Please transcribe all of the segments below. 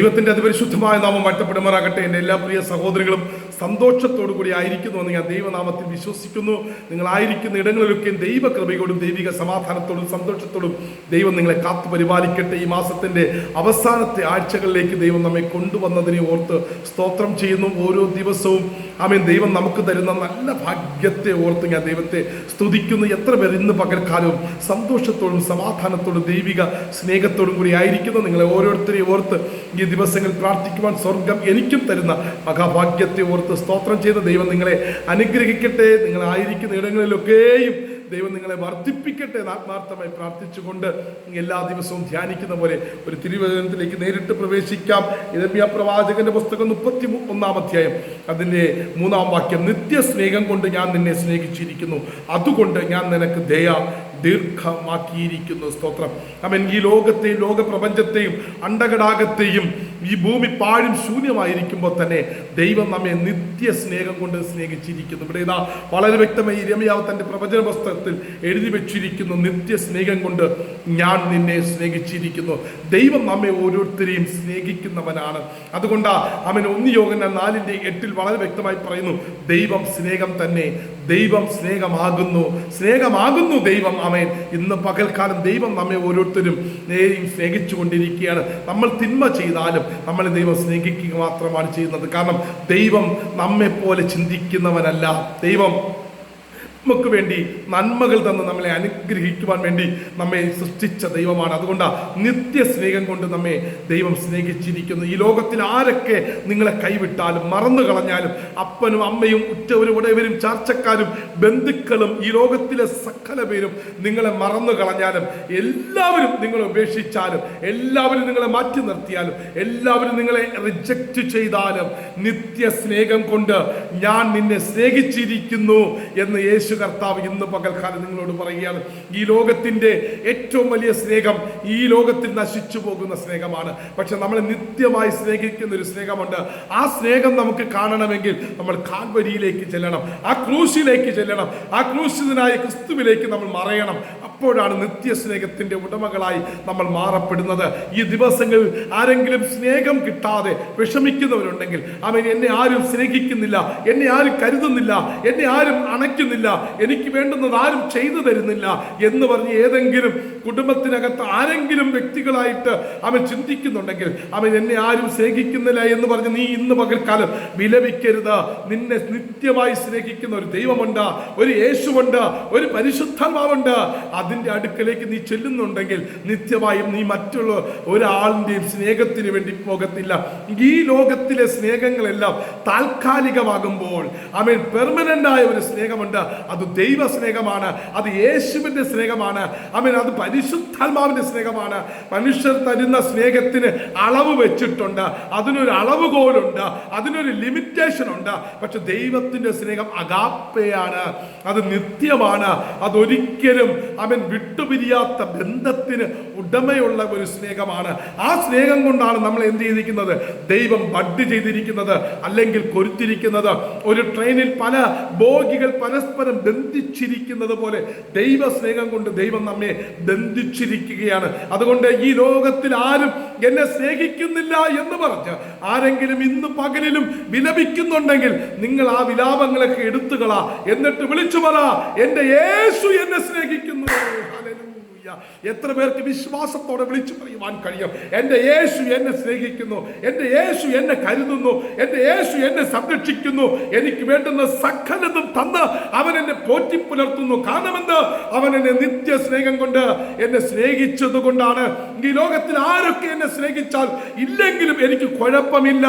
ദൈവത്തിന്റെ അതിപരിശുദ്ധമായ നാമം വാഴ്ത്തപ്പെടുമാറാകട്ടെ. എന്റെ എല്ലാ പ്രിയ സഹോദരങ്ങളും സന്തോഷത്തോടു കൂടി ആയിരിക്കുന്നു എന്ന് ഞാൻ ദൈവനാമത്തിൽ വിശ്വസിക്കുന്നു. നിങ്ങളായിരിക്കുന്ന ഇടങ്ങളിലൊക്കെയും ദൈവകൃപയോടും ദൈവിക സമാധാനത്തോടും സന്തോഷത്തോടും ദൈവം നിങ്ങളെ കാത്തു പരിപാലിക്കട്ടെ. ഈ മാസത്തിന്റെ അവസാനത്തെ ആഴ്ചകളിലേക്ക് ദൈവം നമ്മെ കൊണ്ടുവന്നതിനെ ഓർത്ത് സ്തോത്രം ചെയ്യുന്നു. ഓരോ ദിവസവും ആമേൻ. ദൈവം നമുക്ക് തരുന്ന നല്ല ഭാഗ്യത്തെ ഓർത്ത് ഞാൻ ദൈവത്തെ സ്തുതിക്കുന്നു. എത്ര പേർ ഇന്ന് പകൽക്കാലവും സന്തോഷത്തോടും സമാധാനത്തോടും ദൈവിക സ്നേഹത്തോടും കൂടി ആയിരിക്കുന്നു. നിങ്ങളെ ഓരോരുത്തരെയും ഓർത്ത് ഈ ദിവസങ്ങൾ പ്രാർത്ഥിക്കുവാൻ സ്വർഗം എനിക്കും തരുന്ന മഹാഭാഗ്യത്തെ ഓർത്ത് സ്തോത്രം ചെയ്ത ദൈവം നിങ്ങളെ അനുഗ്രഹിക്കട്ടെ. നിങ്ങളായിരിക്കുന്ന ഇടങ്ങളിലൊക്കെയും ദൈവം നിങ്ങളെ വർദ്ധിപ്പിക്കട്ടെ എന്ന് ആത്മാർത്ഥമായി പ്രാർത്ഥിച്ചുകൊണ്ട് എല്ലാ ദിവസവും ധ്യാനിക്കുന്ന പോലെ ഒരു തിരുവചനത്തിലേക്ക് നേരിട്ട് പ്രവേശിക്കാം. ഇരമ്യ പ്രവാചകന്റെ പുസ്തകം മുപ്പത്തി ഒന്നാം അധ്യായം. അതിന്റെ മൂന്നാം വാക്യം നിത്യസ്നേഹം കൊണ്ട് ഞാൻ നിന്നെ സ്നേഹിച്ചിരിക്കുന്നു. അതുകൊണ്ട് ഞാൻ നിനക്ക് ദയ ദീർഘമാക്കിയിരിക്കുന്നു സ്തോത്രം. അവൻ ഈ ലോകത്തെയും ലോക പ്രപഞ്ചത്തെയും അണ്ടകടാകത്തെയും ഈ ഭൂമി പാഴും ശൂന്യമായിരിക്കുമ്പോൾ തന്നെ ദൈവം നമ്മെ നിത്യ സ്നേഹം കൊണ്ട് സ്നേഹിച്ചിരിക്കുന്നു. ഇവിടെ ഇതാ വളരെ വ്യക്തമായി രമയാവ് തന്റെ പ്രവചന പുസ്തകത്തിൽ എഴുതി വെച്ചിരിക്കുന്നു നിത്യ സ്നേഹം കൊണ്ട് ഞാൻ നിന്നെ സ്നേഹിച്ചിരിക്കുന്നു. ദൈവം നമ്മെ ഓരോരുത്തരെയും സ്നേഹിക്കുന്നവനാണ്. അതുകൊണ്ടാ അവൻ ഒന്നിയോഗന യോഗന നാലിന്റെ എട്ടിൽ വളരെ വ്യക്തമായി പറയുന്നു ദൈവം സ്നേഹം തന്നെ ദൈവം സ്നേഹമാകുന്നു. സ്നേഹമാകുന്നു ദൈവം അമേൻ ഇന്ന് പകൽക്കാലം ദൈവം നമ്മെ ഓരോരുത്തരും നേരെയും സ്നേഹിച്ചു കൊണ്ടിരിക്കുകയാണ് നമ്മൾ തിന്മ ചെയ്താലും നമ്മളെ ദൈവം സ്നേഹിക്കുക മാത്രമാണ് ചെയ്യുന്നത്. കാരണം ദൈവം നമ്മെ പോലെ ചിന്തിക്കുന്നവനല്ല. ദൈവം നമുക്ക് വേണ്ടി നന്മകൾ തന്ന് നമ്മളെ അനുഗ്രഹിക്കുവാൻ വേണ്ടി നമ്മെ സൃഷ്ടിച്ച ദൈവമാണ്. അതുകൊണ്ട് നിത്യ സ്നേഹം കൊണ്ട് നമ്മെ ദൈവം സ്നേഹിച്ചിരിക്കുന്നു. ഈ ലോകത്തിൽ ആരൊക്കെ നിങ്ങളെ കൈവിട്ടാലും മറന്നു കളഞ്ഞാലും അപ്പനും അമ്മയും ഉറ്റവരും ഉടയവരും ചാർച്ചക്കാരും ബന്ധുക്കളും ഈ ലോകത്തിലെ സകല പേരും നിങ്ങളെ മറന്നു കളഞ്ഞാലും എല്ലാവരും നിങ്ങളെ ഉപേക്ഷിച്ചാലും എല്ലാവരും നിങ്ങളെ മാറ്റി നിർത്തിയാലും എല്ലാവരും നിങ്ങളെ റിജക്റ്റ് ചെയ്താലും നിത്യ സ്നേഹം കൊണ്ട് ഞാൻ നിന്നെ സ്നേഹിച്ചിരിക്കുന്നു എന്ന് യേശു കർത്താവ് ഇന്ന് പകൽക്കാലം നിങ്ങളോട് പറയുകയാണ് ഈ ലോകത്തിന്റെ ഏറ്റവും വലിയ സ്നേഹം ഈ ലോകത്തിൽ നശിച്ചു പോകുന്ന സ്നേഹമാണ്. പക്ഷെ നമ്മളെ നിത്യമായി സ്നേഹിക്കുന്ന ഒരു സ്നേഹമുണ്ട്. ആ സ്നേഹം നമുക്ക് കാണണമെങ്കിൽ നമ്മൾ കാൽവരിയിലേക്ക് ചെല്ലണം ആ ക്രൂശിലേക്ക് ചെല്ലണം ആ ക്രൂശിതനായ ക്രിസ്തുവിലേക്ക് നമ്മൾ മറയണം. അപ്പോഴാണ് നിത്യ സ്നേഹത്തിന്റെ ഉടമകളായി നമ്മൾ മാറപ്പെടുന്നത്. ഈ ദിവസങ്ങളിൽ ആരെങ്കിലും സ്നേഹം കിട്ടാതെ വിഷമിക്കുന്നവരുണ്ടെങ്കിൽ അവൻ എന്നെ ആരും സ്നേഹിക്കുന്നില്ല എന്നെ ആരും കരുതുന്നില്ല എന്നെ ആരും അണയ്ക്കുന്നില്ല എനിക്ക് വേണ്ടുന്നത് ആരും ചെയ്തു തരുന്നില്ല എന്ന് പറഞ്ഞ് ഏതെങ്കിലും കുടുംബത്തിനകത്ത് ആരെങ്കിലും വ്യക്തികളായിട്ട് അവൻ ചിന്തിക്കുന്നുണ്ടെങ്കിൽ അവൻ എന്നെ ആരും സ്നേഹിക്കുന്നില്ല എന്ന് പറഞ്ഞ് നീ ഇന്ന് പകൽക്കാലം വിലപിക്കരുത്. നിന്നെ നിത്യമായി സ്നേഹിക്കുന്ന ഒരു ദൈവമുണ്ട് ഒരു യേശുവുണ്ട് ഒരു പരിശുദ്ധാത്മാവുണ്ട്. അതിന്റെ അടുക്കലേക്ക് നീ ചെല്ലുന്നുണ്ടെങ്കിൽ നിത്യമായും നീ മറ്റുള്ള ഒരാളിന്റെയും സ്നേഹത്തിന് വേണ്ടി പോകത്തില്ല. ഈ ലോകത്തിലെ സ്നേഹങ്ങളെല്ലാം താൽക്കാലികമാകുമ്പോൾ അവൻ പെർമനന്റ് ആയ ഒരു സ്നേഹമുണ്ട്. അത് ദൈവ സ്നേഹമാണ് അത് യേശുവിന്റെ സ്നേഹമാണ്. അവൻ അത് പരിശുദ്ധാത്മാവിന്റെ സ്നേഹമാണ്. മനുഷ്യർ തരുന്ന സ്നേഹത്തിന് അളവ് വെച്ചിട്ടുണ്ട്. അതിനൊരു അളവുകോലുണ്ട്. അതിനൊരു ലിമിറ്റേഷൻ ഉണ്ട് പക്ഷെ ദൈവത്തിന്റെ സ്നേഹം അഗാപ്പയാണ്. അത് നിത്യമാണ്. അതൊരിക്കലും അവൻ വിട്ടുപിരിയാത്ത ബന്ധത്തിന് ഉടമയുള്ള ഒരു സ്നേഹമാണ്. ആ സ്നേഹം കൊണ്ടാണ് നമ്മൾ എന്ത് ചെയ്തിരിക്കുന്നത്? ദൈവം ബഡ് ചെയ്തിരിക്കുന്നത് അല്ലെങ്കിൽ കൊരുത്തിരിക്കുന്നത്. ഒരു ട്രെയിനിൽ പല ബോഗികൾ പരസ്പരം ബന്ധിച്ചിരിക്കുന്നത് പോലെ ദൈവ സ്നേഹം കൊണ്ട് ദൈവം നമ്മെ ബന്ധിച്ചിരിക്കുകയാണ്. അതുകൊണ്ട് ഈ ലോകത്തിൽ ആരും എന്നെ സ്നേഹിക്കുന്നില്ല എന്ന് പറഞ്ഞ് ആരെങ്കിലും ഇന്ന് പകലിലും വിലപിക്കുന്നുണ്ടെങ്കിൽ നിങ്ങൾ ആ വിലാപങ്ങളൊക്കെ എടുത്തുകളാ. എന്നിട്ട് വിളിച്ചു പറ എന്റെ യേശു എന്നെ സ്നേഹിക്കുന്നു. എത്ര പേർക്ക് വിശ്വാസത്തോടെ വിളിച്ചു പറയുവാൻ കഴിയും. എന്റെ യേശു എന്നെ സ്നേഹിക്കുന്നു. എന്റെ യേശു എന്നെ കരുതുന്നു. എന്റെ യേശു എന്നെ സംരക്ഷിക്കുന്നു. എനിക്ക് വേണ്ടുന്ന സകലതും തന്ന് അവൻ എന്നെ പോറ്റി പുലർത്തുന്നു. കാരണമെന്ത്? അവൻ എന്നെ നിത്യ സ്നേഹം കൊണ്ട് എന്നെ സ്നേഹിച്ചത് കൊണ്ടാണ്. ഈ ലോകത്തിൽ ആരൊക്കെ എന്നെ സ്നേഹിച്ചാൽ ഇല്ലെങ്കിലും എനിക്ക് കുഴപ്പമില്ല.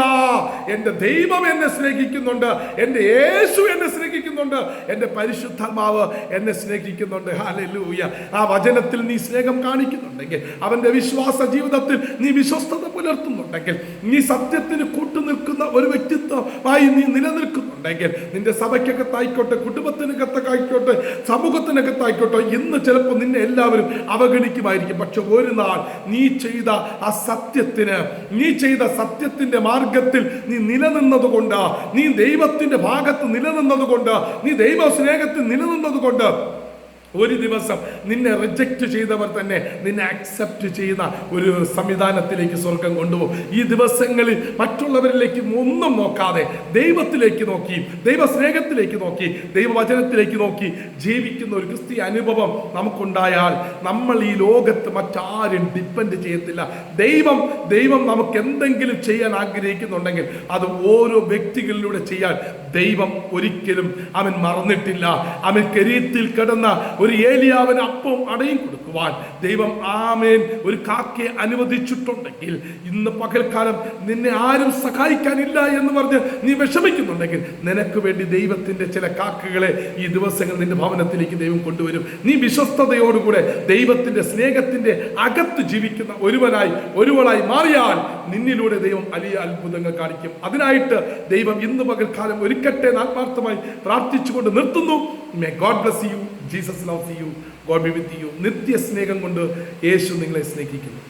എന്റെ ദൈവം എന്നെ സ്നേഹിക്കുന്നുണ്ട്. എന്റെ യേശു എന്നെ സ്നേഹിക്കുന്നുണ്ട്. എന്റെ പരിശുദ്ധാത്മാവ് എന്നെ സ്നേഹിക്കുന്നുണ്ട്. ഹാലൂയ ആ വചനത്തിൽ നീ സ്നേഹം കാണിക്കുന്നുണ്ടെങ്കിൽ അവന്റെ വിശ്വാസ ജീവിതത്തിൽ നീ വിശ്വസ്തത പുലർത്തുന്നുണ്ടെങ്കിൽ നീ സത്യത്തിന് കൂട്ടുനിൽക്കുന്ന ഒരു വ്യക്തിത്വമായി നീ നിലനിൽക്കുന്നുണ്ടെങ്കിൽ നിന്റെ സഭയ്ക്കകത്തായിക്കോട്ടെ കുടുംബത്തിനകത്തായിക്കോട്ടെ സമൂഹത്തിനകത്തായിക്കോട്ടെ ഇന്ന് ചിലപ്പോൾ നിന്നെ എല്ലാവരും അവഗണിക്കുമായിരിക്കും. പക്ഷെ ഒരു നാൾ നീ ചെയ്ത ആ സത്യത്തിന് നീ ചെയ്ത സത്യത്തിന്റെ മാർഗത്തിൽ നീ നിലനിന്നതുകൊണ്ട് നീ ദൈവത്തിന്റെ ഭാഗത്ത് നിലനിന്നത് കൊണ്ട് നീ ദൈവ സ്നേഹത്തിൽ നിലനിന്നത് കൊണ്ട് ഒരു ദിവസം നിന്നെ റിജക്റ്റ് ചെയ്തവർ തന്നെ നിന്നെ അക്സെപ്റ്റ് ചെയ്യുന്ന ഒരു സംവിധാനത്തിലേക്ക് സ്വർഗം കൊണ്ടുപോകും. ഈ ദിവസങ്ങളിൽ മറ്റുള്ളവരിലേക്ക് ഒന്നും നോക്കാതെ ദൈവത്തിലേക്ക് നോക്കി ദൈവസ്നേഹത്തിലേക്ക് നോക്കി ദൈവവചനത്തിലേക്ക് നോക്കി ജീവിക്കുന്ന ഒരു ക്രിസ്തീയ അനുഭവം നമുക്കുണ്ടായാൽ നമ്മൾ ഈ ലോകത്ത് മറ്റാരും ഡിപ്പെൻഡ് ചെയ്യത്തില്ല. ദൈവം ദൈവം നമുക്ക് എന്തെങ്കിലും ചെയ്യാൻ ആഗ്രഹിക്കുന്നുണ്ടെങ്കിൽ അത് ഓരോ വ്യക്തികളിലൂടെ ചെയ്യാൻ ദൈവം ഒരിക്കലും അവൻ മറന്നിട്ടില്ല. അവൻ കരീത്തിൽ കിടന്ന ഒരു ഏലിയാവന് അപ്പം അടയും കൊടുക്കുവാൻ ദൈവം ആമേൻ. ഒരു കാക്കയെ അനുവദിച്ചിട്ടുണ്ടെങ്കിൽ ഇന്ന് പകൽക്കാലം നിന്നെ ആരും സഹായിക്കാനില്ല എന്ന് പറഞ്ഞ് നീ വിഷമിക്കുന്നുണ്ടെങ്കിൽ നിനക്ക് വേണ്ടി ദൈവത്തിന്റെ ചില കാക്കകളെ ഈ ദിവസങ്ങൾ നിന്റെ ഭവനത്തിലേക്ക് ദൈവം കൊണ്ടുവരും. നീ വിശ്വസ്തയോടുകൂടെ ദൈവത്തിന്റെ സ്നേഹത്തിന്റെ അകത്ത് ജീവിക്കുന്ന ഒരുവനായി ഒരുവളായി മാറിയാൽ നിന്നിലൂടെ ദൈവം വലിയ അത്ഭുതങ്ങൾ കാണിക്കും. അതിനായിട്ട് ദൈവം ഇന്ന് പകൽക്കാലം ഒരുക്കട്ടെ ആത്മാർത്ഥമായി പ്രാർത്ഥിച്ചുകൊണ്ട് നിർത്തുന്നു. May God bless you Jesus love you God be with you നിത്യ സ്നേഹം കൊണ്ട് യേശു നിങ്ങളെ സ്നേഹിക്കുന്നു.